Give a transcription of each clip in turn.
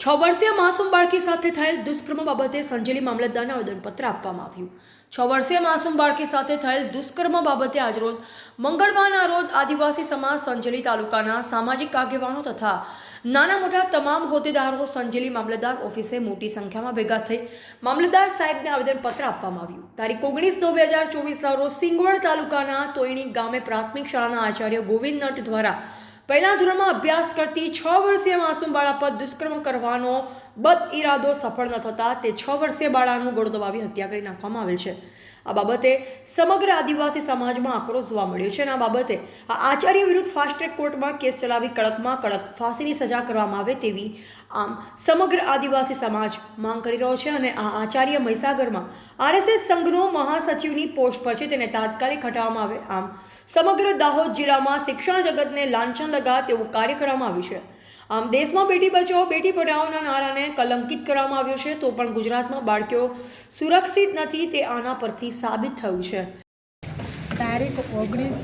છ વર્ષીય માસૂમ બાળકી સાથે થયેલ દુષ્કર્મ બાબતે સંજેલી મામલતદારને આવેદનપત્ર આપવામાં આવ્યું. છ વર્ષીય માસૂમ બાળકી સાથે થયેલ દુષ્કર્મ બાબતે આજરોજ મંગળવારના રોજ આદિવાસી સમાજ સંજેલી તાલુકાના સામાજિક આગેવાનો તથા નાના મોટા તમામ હોદ્દેદારો સંજેલી મામલતદાર ઓફિસે મોટી સંખ્યામાં ભેગા થઈ મામલતદાર સાહેબને આવેદનપત્ર આપવામાં આવ્યું. તારીખ ઓગણીસ નવ બે હજાર ચોવીસના રોજ સિંગવડ તાલુકાના તોયણી ગામે પ્રાથમિક શાળાના આચાર્ય ગોવિંદ નટ દ્વારા પહેલા ધોરણમાં અભ્યાસ કરતી છ વર્ષીય માસૂમ બાળા પર દુષ્કર્મ કરવાનો બદ ઇરાદો સફળ ન થતા તે છ વર્ષીય બાળાનું ગળો દબાવી હત્યા કરી નાખવામાં આવેલ છે. આ બાબતે સમગ્ર આદિવાસી સમાજમાં આક્રોશ જોવા મળ્યો છે અને આ બાબતે આ આચાર્ય વિરુદ્ધ ફાસ્ટ ટ્રેક કોર્ટમાં કેસ ચલાવી કડકમાં કડક ફાંસીની સજા કરવામાં આવે તેવી આમ સમગ્ર આદિવાસી સમાજ માંગ કરી રહ્યો છે અને આ આચાર્ય મહીસાગરમાં આરએસએસ સંઘનો મહાસચિવની પોસ્ટ પર છે તેને તાત્કાલિક હટાવવામાં આવે આમ સમગ્ર દાહોદ જિલ્લામાં શિક્ષણ જગતને લાંછન લગા તેવું કાર્ય કરવામાં આવ્યું છે. આમ દેશમાં બેટી બચાવો, બેટી પઢાઓના નારાને કલંકિત કરવામાં આવ્યો છે, તો પણ ગુજરાતમાં બાળકીઓ સુરક્ષિત નથી તે આના પરથી સાબિત થયું છે. તારીખ ઓગણીસ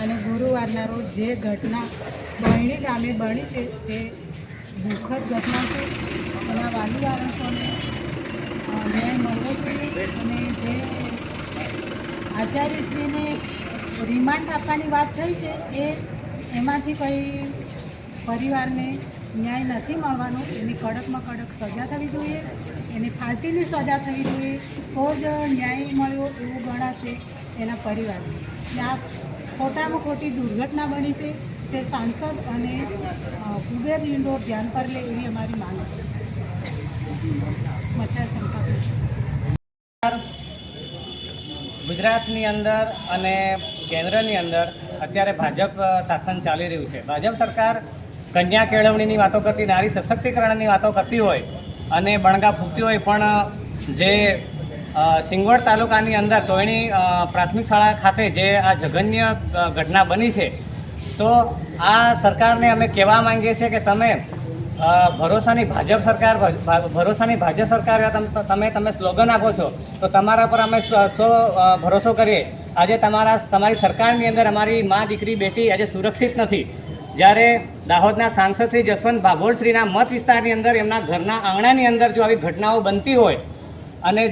અને ગુરુવારના રોજ જે ઘટના બહેણી ગામે બની છે, તે દુઃખદ ઘટના છે. એના વાલી વારસોને મેં મળવો જોઈએ અને જે આચાર્યશ્રીને રિમાન્ડ આપવાની વાત થઈ છે, એ એમાંથી કંઈ પરિવારને ન્યાય નથી મળવાનો, એની કડકમાં કડક સજા થવી જોઈએ, એની ફાંસીની સજા થવી જોઈએ, તો જ ન્યાય મળ્યો એવું ગણાશે એના પરિવારને. ને આ ખોટામાં ખોટી દુર્ઘટના બની છે, તે સાંસદ અને કુબેર ઇન્ડોર ધ્યાન પર લે એવી અમારી માંગ છે. ગુજરાતની અંદર અને કેન્દ્રની અંદર અત્યારે ભાજપ શાસન ચાલી રહ્યું છે. ભાજપ સરકાર કન્યા કેળવણીની વાતો કરતી નારી સશક્તિકરણની વાતો કરતી હોય અને બણગા ફૂંકતી હોય પણ જે સિંગવડ તાલુકાની અંદર તોયણી એની પ્રાથમિક શાળા ખાતે જે આ જઘન્ય ઘટના બની છે તો આ સરકારને અમે કહેવા માંગીએ છીએ કે તમે ભરોસાની ભાજપ સરકાર ભરોસાની ભાજપ સરકાર તમે તમે સ્લોગન આપો છો તો તમારા પર અમે સો, ભરોસો કરીએ. આજે તમારા તમારી સરકારની અંદર અમારી મા દીકરી બેટી આજે સુરક્ષિત નથી. જ્યારે દાહોદના સાંસદ શ્રી જસવંત ભાભોરશ્રીના મત વિસ્તારની અંદર એમના ઘરના આંગણાની અંદર જો આવી ઘટનાઓ બનતી હોય અને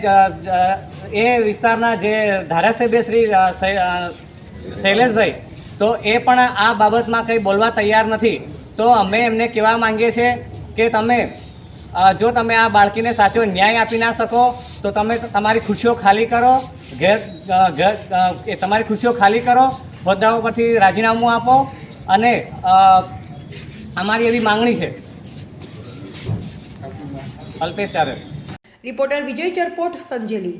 એ વિસ્તારના જે ધારાસભ્ય શ્રી શૈલેષભાઈ, તો એ પણ આ બાબતમાં કંઈ બોલવા તૈયાર નથી. તો અમે એમને કહેવા માંગીએ છીએ કે તમે જો તમે આ બાળકીને સાચો ન્યાય આપી ના શકો, તો તમે તમારી ખુશીઓ ખાલી કરો, ઘેર ઘર તમારી ખુશીઓ ખાલી કરો હોદ્દાઓ પરથી રાજીનામું આપો અને અમારી એવી માંગણી છે. અલ્પેશ રિપોર્ટર વિજય ચરપોટ સંજેલી.